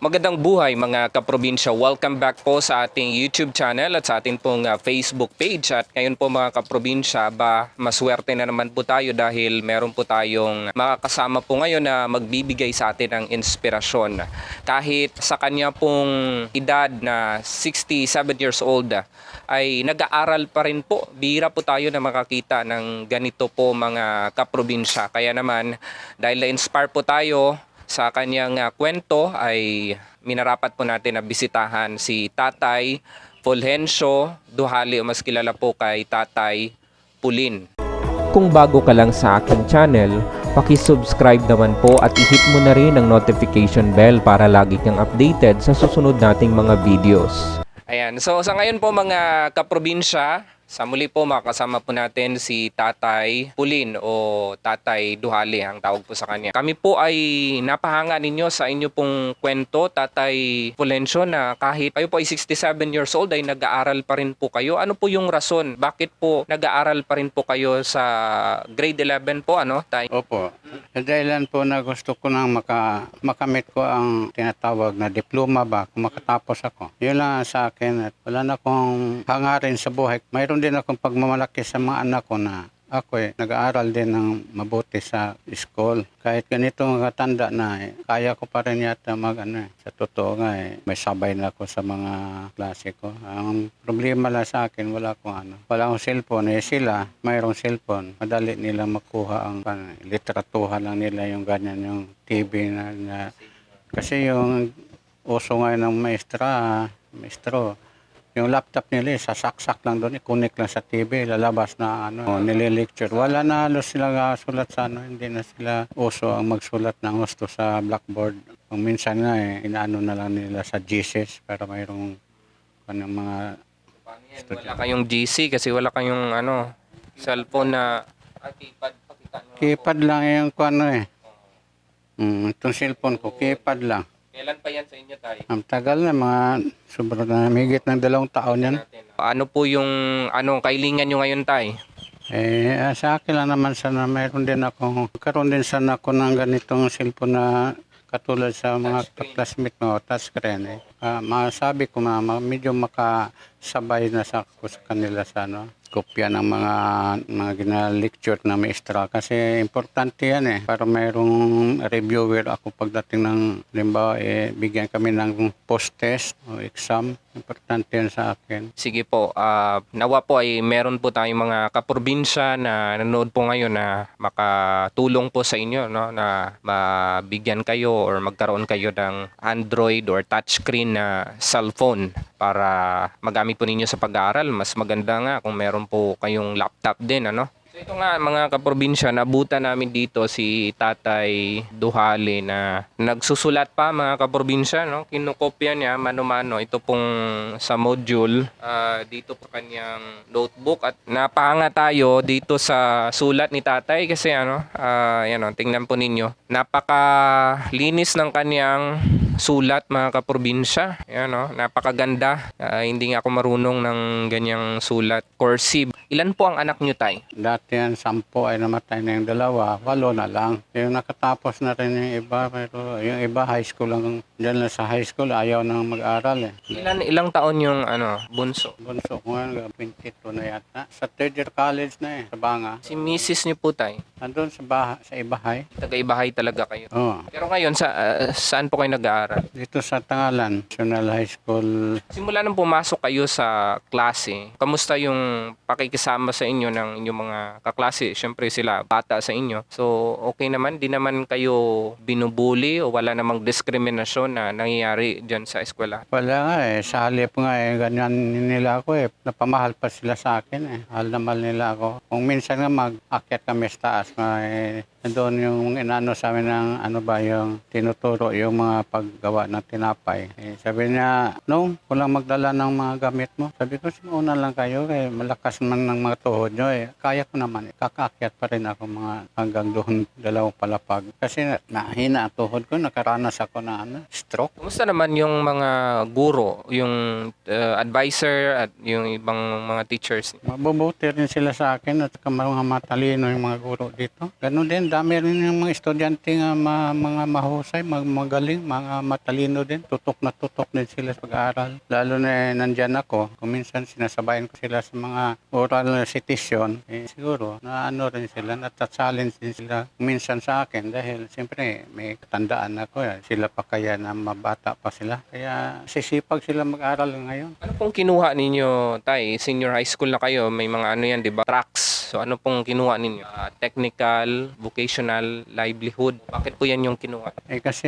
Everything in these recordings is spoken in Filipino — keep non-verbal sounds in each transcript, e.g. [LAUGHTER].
Magandang buhay mga kaprobinsya. Welcome back po sa ating YouTube channel at sa ating pong uh, Facebook page. At ngayon po mga kaprobinsya, ba maswerte na naman po tayo dahil meron po tayong makakasama po ngayon na magbibigay sa atin ng inspirasyon. Kahit sa kanya pong edad na 67 years old ay nag-aaral pa rin po. Bira po tayo na makakita ng ganito po mga kaprobinsya. Kaya naman dahil na-inspire po tayo sa kanyang ah, kwento ay minarapat po natin na bisitahan si Tatay Fulgencio Duhali o mas kilala po kay Tatay Pulin. Kung bago ka lang sa aking channel, paki-subscribe naman po at i-hit mo na rin ang notification bell para lagi kang updated sa susunod nating mga videos. Ayan, so sa ngayon po mga kaprobinsya, sa muli po makasama po natin si Tatay Pulin o Tatay Duhali ang tawag po sa kanya. Kami po ay napahanga ninyo sa inyo pong kwento, Tatay Pulencio, na kahit kayo po ay 67 years old ay nag-aaral pa rin po kayo. Ano po yung rason? Bakit po nag-aaral pa rin po kayo sa grade 11 po, ano, Tay? Opo. Dahilan po na gusto ko nang maka, makamit ko ang tinatawag na diploma ba kung makatapos ako. Yun lang ang sa akin at wala na akong hangarin sa buhay. Mayroon din akong pagmamalaki sa mga anak ko na ako eh, nag-aaral din ng mabuti sa school. Kahit ganito mga tanda na eh, kaya ko pa rin yata mag ano eh. Sa totoo nga eh, may sabay na ako sa mga klase ko. Ang problema lang sa akin, wala akong ano. Wala akong cellphone. Eh sila, mayroong cellphone. Madali nilang makuha ang ano, literatuha lang nila yung ganyan, yung TV na, na kasi yung uso ngayon ng maestra, maestro, yung laptop nila, eh, sasaksak lang doon, i-connect lang sa TV, lalabas na ano, nililecture. Wala na halos sila sulat sa ano, hindi na sila uso ang magsulat ng gusto sa blackboard. Kung minsan nga eh, inaano na lang nila sa GCS para mayroong ano, mga Wala kayong GC kasi wala kayong ano, cellphone na keypad. Pakita nyo. keypad lang yung kung ano eh. Mm, itong cellphone ko, keypad lang. Kailan pa yan sa inyo, Tay? Ang tagal na, mga sobrang na, higit ng dalawang taon yan. Ano po yung anong kailingan nyo ngayon, Tay? Eh, ah, sa akin lang naman sana mayroon din ako, karoon din sana ako ng ganitong cellphone na katulad sa mga classmate mo, touchscreen eh. Ah, masabi ko na medyo makasabay na sa, sa kanila sa ano, kopya ng mga mga gina-lecture na maestra kasi importante yan eh. Para mayroong reviewer ako pagdating ng limbawa eh bigyan kami ng post-test o exam. Importante yan sa akin. Sige po, ah, nawa po ay meron po tayong mga kaprobinsya na nanonood po ngayon na makatulong po sa inyo no? Na mabigyan kayo or magkaroon kayo ng Android or touchscreen na cellphone para magamit po ninyo sa pag-aaral. Mas maganda nga kung meron po kayong laptop din ano. So ito nga mga kaprobinsya, nabuta namin dito si Tatay Duhali na nagsusulat pa mga kaprobinsya, no? Kinokopya niya mano-mano ito pong sa module ah, dito po kanyang notebook at napahanga tayo dito sa sulat ni Tatay kasi ano, ah, yan oh, tingnan po ninyo. Napakalinis ng kanyang sulat mga kaprobinsya. Yan oh, napakaganda. Ah, hindi nga ako marunong ng ganyang sulat. Cursive. Ilan po ang anak niyo, Tay? dati yan sampo ay namatay na yung dalawa walo na lang yung nakatapos na rin yung iba pero yung iba high school lang dyan lang sa high school ayaw nang mag-aral eh Ilan ilang taon yung ano, bunso? bunso ko ngayon 22 na yata sa third year college na eh sa Banga Si Mrs. niyo po, Tay. andun sa, baha, sa Ibahay Taga-ibahay talaga kayo. oh Pero ngayon, sa, ah, saan po kayo nag-aaral? Dito sa Tangalan National High School Simula nung pumasok kayo sa klase, kamusta yung pakikisama sa inyo ng inyong mga kaklase? Siyempre sila, bata sa inyo. So, okay naman. Di naman kayo binubuli o wala namang diskriminasyon na nangyayari dyan sa eskwela. Wala nga eh. Sa halip nga eh. Ganyan nila ako eh. Napamahal pa sila sa akin eh. Mahal na mahal nila ako. Kung minsan nga mag-akyat kami sa taas nga eh. Doon yung inano sa amin ng ano ba yung tinuturo yung mga paggawa ng tinapay. Eh, sabi niya, no, walang magdala ng mga gamit mo. Sabi ko, simuuna lang kayo eh. Malakas man ng mga tuhod nyo eh. Kaya ko naman eh. Kakaakyat pa rin ako mga hanggang doon dalawang palapag. Kasi na- nahina ang tuhod ko. Nakaranas ako na ano, stroke. Kumusta naman yung mga guro, yung uh, advisor at yung ibang mga teachers? Mabubuti rin sila sa akin at mga matalino yung mga guro dito. Ganun din, dami rin yung mga estudyante nga ma- mga mahusay, mag magaling, mga matalino din. Tutok na tutok din sila sa pag-aaral. Lalo na eh, nandyan ako, kung minsan sinasabayan ko sila sa mga oral citation, eh, siguro na ano rin sila, natachallenge din sila minsan sa akin dahil siyempre may katandaan ako. Eh. Sila pa kaya na mabata pa sila. Kaya sisipag sila mag-aral ngayon. Ano pong kinuha ninyo, Tay? Senior high school na kayo, may mga ano yan, di ba? Tracks. So ano pong kinuha ninyo? Ah, technical, vocational, livelihood. Bakit po yan yung kinuha? Eh kasi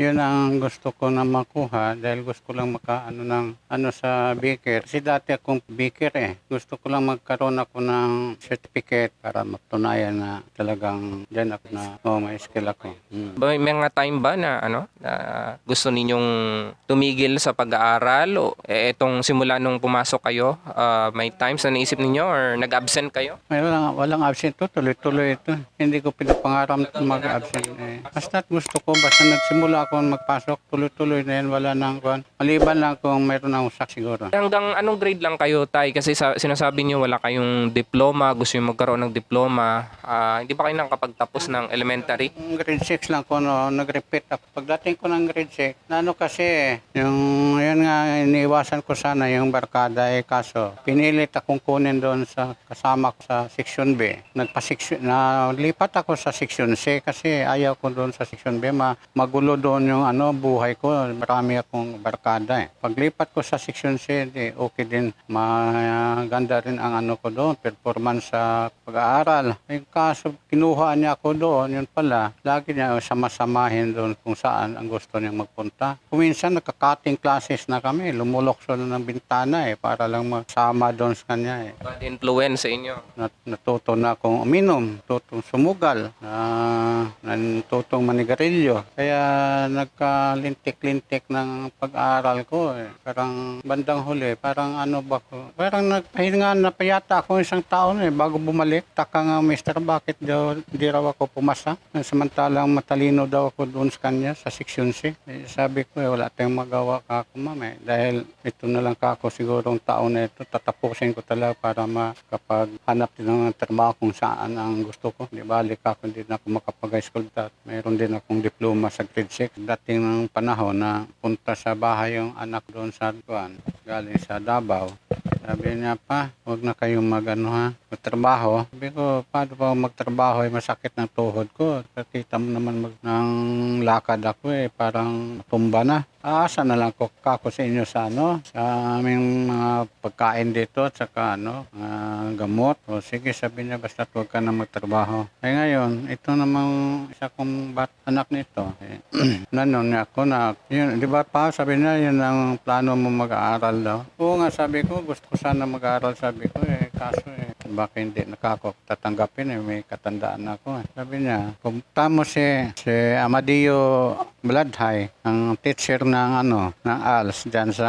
yun ang gusto ko na makuha dahil gusto ko lang makaano ng ano sa baker. Kasi dati akong baker eh. Gusto ko lang magkaroon ako ng certificate para matunayan na talagang dyan ako na oh, may skill ako. Mm. Ba, May mga time ba na ano na gusto ninyong tumigil sa pag-aaral o eh, etong simula nung pumasok kayo, ah, may times na naisip ninyo or nag-absent kayo? May walang, walang absent to, tuloy-tuloy ito. Hindi ko pinapangarap na mag-absent. Eh. Basta gusto ko, basta nagsimula ako magpasok, tuloy-tuloy na yan, wala nang kuhan. Maliban lang kung mayroon akong sak siguro. Hanggang anong grade lang kayo, Tay? Kasi sa, sinasabi niyo wala kayong diploma, gusto niyo magkaroon ng diploma. Ah, hindi ba kayo nakapagtapos ng elementary? Yung grade 6 lang ko, no, nag-repeat ako. Pagdating ko ng grade 6, na ano kasi, yung, yun nga, iniiwasan ko sana yung barkada eh, kaso, pinilit akong kunin doon sa kasama ko sa section B. Nagpa-section, na lipat ako sa section C kasi ayaw ko doon sa section B, ma, magulo doon yung ano, buhay ko. Marami akong barkada eh. Paglipat ko sa section C, di, okay din, maganda rin ang ano ko doon, performance sa pag-aaral. Yung kaso, kinuha niya ako doon, yun pala, lagi niya sama-samahin doon kung saan ang gusto niyang magpunta. Kuminsan, nakaka-cutting classes na kami, lumulokso na ng bintana eh, para lang masama doon sa kanya eh. Bad influence sa inyo? Nat- natuto na akong uminom, tutong sumugal, na natutong manigarilyo. Kaya nagkalintik-lintik ng pag-aaral ko. Eh. Parang bandang huli, parang ano ba ko, parang nagpahinga na pa yata ako isang taon eh, bago bumalik. Taka nga, mister, bakit daw di raw ako pumasa? Samantalang matalino daw ako doon sa kanya, sa section C. Eh, sabi ko, eh, wala tayong magawa ka ako, ma'am. Eh. Dahil ito na lang ka ako sigurong taon na ito, tatapusin ko talaga para makapaghanap din ng trabaho kung saan ang gusto ko. Di balik ako, hindi na ako makapag-high school dat. Mayroon din akong diploma sa grade 6. Dating ng panahon na punta sa bahay yung anak doon sa Duan, galing sa Davao. Sabi niya pa, huwag na kayong mag ha, magtrabaho. Sabi ko, paano pa magtrabaho? Eh, masakit ng tuhod ko. Nakita mo naman mag, ng lakad ako eh, parang tumba na. Aasa na lang ko kako sa inyo sa ano, sa aming mga pagkain dito at saka ano, mga gamot. O sige, sabi niya, basta huwag ka na magtrabaho. Ay ngayon, ito namang isa kong bat anak nito. Eh, [CLEARS THROAT] nanon niya ako na, yun, di ba pa, sabi niya, yun ang plano mo mag-aaral daw. Oo nga, sabi ko, gusto ko sana mag-aaral, sabi ko eh, kaso eh, baka hindi nakako tatanggapin eh, may katandaan ako eh. Sabi niya, pumunta mo si, si Amadio Bladhay, ang teacher ng ano, ng ALS dyan sa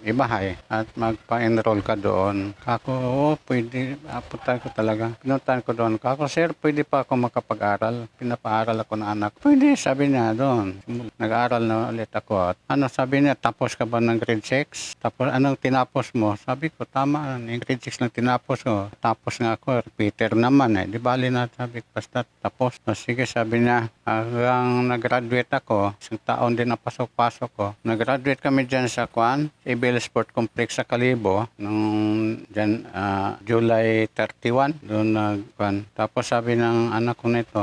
Ibahay at magpa-enroll ka doon. Kako, oo, pwede, apunta ko talaga. Pinuntahan ko doon. Kako, sir, pwede pa ako makapag-aral. Pinapaaral ako ng anak. Pwede, sabi niya doon. Nag-aaral na ulit ako. At ano sabi niya, tapos ka ba ng grade 6? Tapos anong tinapos mo? Sabi ko, tama, yung grade 6 lang tinapos ko. Tapos nga ako, repeater naman eh. Di bali na, sabi basta tapos. O, sige, sabi niya, hanggang nag-graduate ako, isang taon din ang pasok-pasok ko. Nag-graduate kami dyan sa Kwan, Ibel Sport Complex sa Kalibo, nung dyan, ah, July 31, doon nag Kwan. Tapos sabi ng anak ko nito,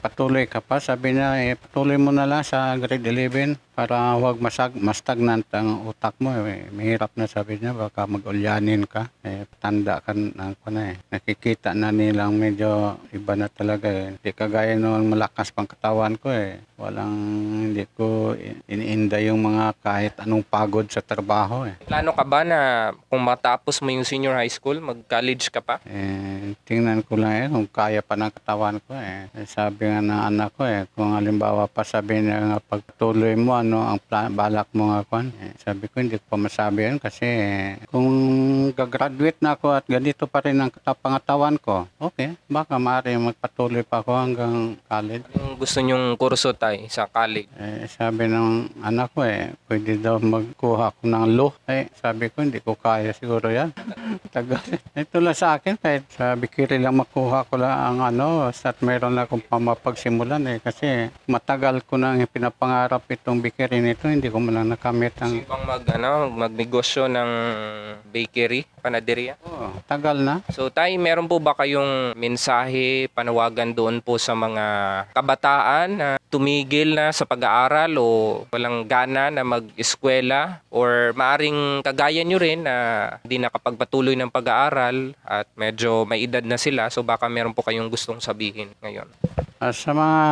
patuloy ka pa, sabi niya, eh, patuloy mo na lang sa grade 11 para huwag masag, mastagnant ang utak mo. Eh. Mahirap na sabi niya, baka mag-ulyanin ka. Eh, tanda ka na, ako na eh. Nakikita na nilang medyo iba na talaga eh. Hindi kagaya noon malakas pang katawan ko eh. Walang, hindi ko iniinda yung mga kahit anong pagod sa trabaho eh. Plano ka ba na kung matapos mo yung senior high school, mag-college ka pa? Eh, tingnan ko lang eh, kung kaya pa ng katawan ko eh. Eh, Sabi nga ng anak ko eh, kung halimbawa pa sabi niya nga pagtuloy mo, ano ang pla- balak mo nga kwan. Eh, sabi ko hindi ko pa masabi yun kasi eh, kung gagraduate na ako at ganito pa rin ng kapangatawan ko, okay, baka maaari magpatuloy pa ako hanggang college. Anong gusto nyong kurso tay sa college? Eh, sabi ng anak ko eh, pwede daw magkuha ko ng law. Eh, sabi ko, hindi ko kaya siguro yan. [LAUGHS] Tagal. Ito lang sa akin, kahit sa bikiri lang makuha ko lang ang ano, at mayroon lang akong pamapagsimulan eh. Kasi matagal ko nang pinapangarap itong bikiri nito, hindi ko man lang nakamit ang... Ibang mag, ano, magnegosyo ng bakery, panaderia? Oh, tagal na. So tay, meron po ba kayong mensahe, panawagan doon po sa mga kabataan na tumigil na sa pag-aaral o walang gana na mag-eskwela or maaring kagaya nyo rin na hindi nakapagpatuloy ng pag-aaral at medyo may edad na sila so baka meron po kayong gustong sabihin ngayon. Ah, sa mga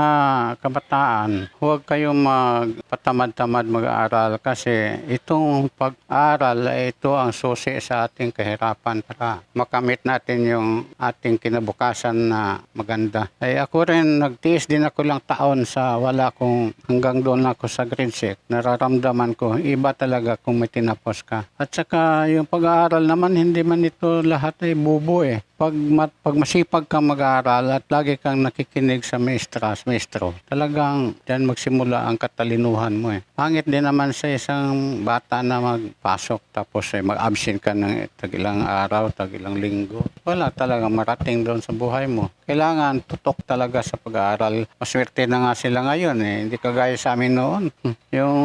kabataan, huwag kayong magpatamad-tamad mag-aaral kasi itong pag-aaral ito ang susi sa ating kahirapan para makamit natin yung ating kinabukasan na maganda. Ay ako rin, nagtiis din ako lang taon sa wala kong hanggang doon ako sa grade 6. Nararamdaman ko, iba talaga kung may tinapos ka. At saka yung pag-aaral naman, hindi man ito lahat ay bubo eh pag, pag masipag kang mag-aaral at lagi kang nakikinig sa maestras, maestro, talagang dyan magsimula ang katalinuhan mo eh. Pangit din naman sa isang bata na magpasok tapos eh, mag-absent ka ng tagilang araw, tagilang linggo. Wala talaga marating doon sa buhay mo. Kailangan tutok talaga sa pag-aaral. Maswerte na nga sila ngayon eh. Hindi kagaya sa amin noon. Yung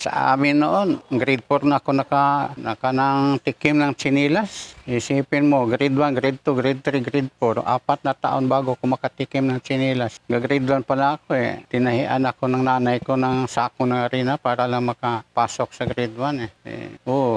sa amin noon, grade 4 na ako naka, naka ng tikim ng chinilas. Isipin mo, grade 1, grade 2, grade 3, grade 4, apat na taon bago ako makatikim ng chinilas. Grade 1 pala ako eh. Tinahian ako ng nanay ko ng sako ng arena para lang makapasok sa grade 1 eh. eh oo,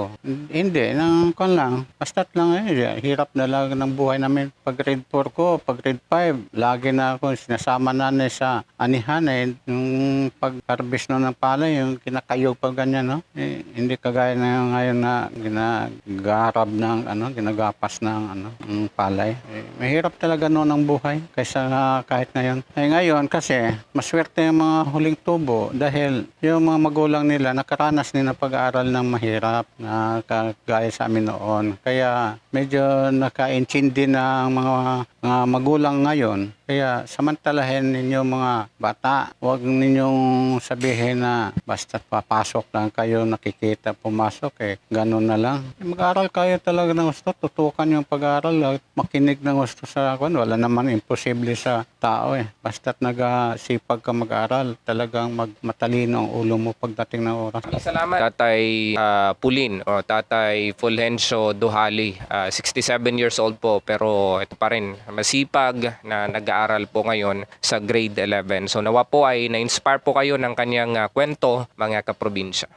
hindi, nang kon lang. Basta't lang eh, hirap na lang ng buhay namin. Pag grade 4 ko, pag grade 5, lagi na ako sinasama nanay sa anihan eh. Yung pag-harvest no ng palay, yung kinakayog pa ganyan, no? Eh, hindi kagaya na ngayon na ginagarab ng ano, ginagapas ng ano, ng palay. Eh, mahirap talaga noon ang buhay kaysa kahit ngayon. Eh ngayon kasi maswerte yung mga huling tubo dahil yung mga magulang nila nakaranas ng pag-aaral ng mahirap na kagaya sa amin noon. Kaya medyo naka-intindi na mga, mga magulang ngayon. Kaya samantalahin ninyo mga bata, huwag ninyong sabihin na basta papasok lang kayo, nakikita pumasok eh, ganun na lang. Mag-aral kayo talaga ng gusto, tutukan yung pag-aaral, at makinig ng gusto sa kwan. Wala naman imposible sa tao eh. Basta't nagsipag ka mag-aral, talagang mag matalino ang ulo mo pagdating ng oras. Salamat Tatay ah, Pulin o Tatay Fulgencio Duhali. Ah, 67 years old po pero ito pa rin masipag na nag-aaral po ngayon sa grade 11. So nawa po ay na-inspire po kayo ng kanyang ah, kwento mga kaprobinsya.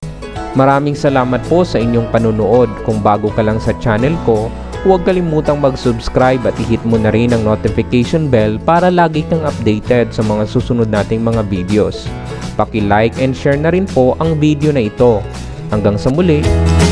Maraming salamat po sa inyong panunood. Kung bago ka lang sa channel ko, huwag kalimutang mag-subscribe at i-hit mo na rin ang notification bell para lagi kang updated sa mga susunod nating mga videos. Paki-like and share na rin po ang video na ito. Hanggang sa muli!